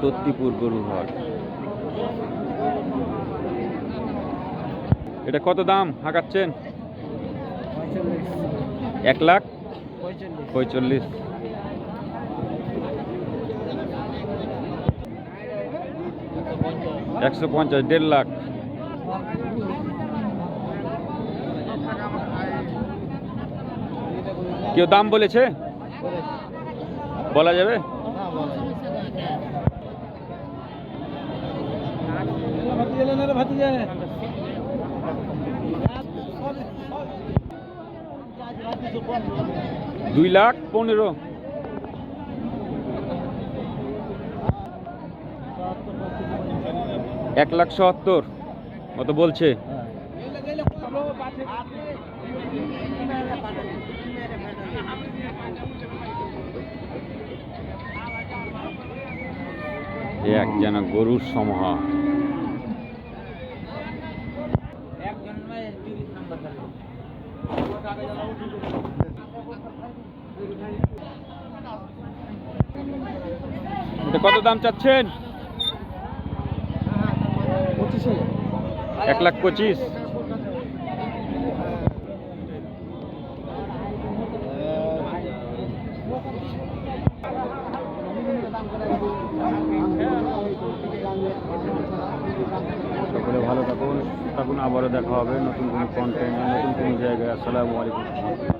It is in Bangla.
তত্তিপুর গরুর হাট। এটা কত দাম হাঁকাচ্ছেন? এক লাখ? পঁয়চল্লিশ। একশো পঞ্চাশ, দেড় লাখ। কেউ দাম বলেছে? বলা যাবে? দুই লাখ পনেরো। এক লাখ সত্তর কত বলছে। এক যেন গরুর সমূহ। কত দাম চাচ্ছেন? এক লাখ পঁচিশ। সকলে ভালো থাকুন থাকুন, আবারও দেখা হবে নতুন কোনো কন্টেন্ট নতুন কোনো জায়গায়। আসসালামু আলাইকুম।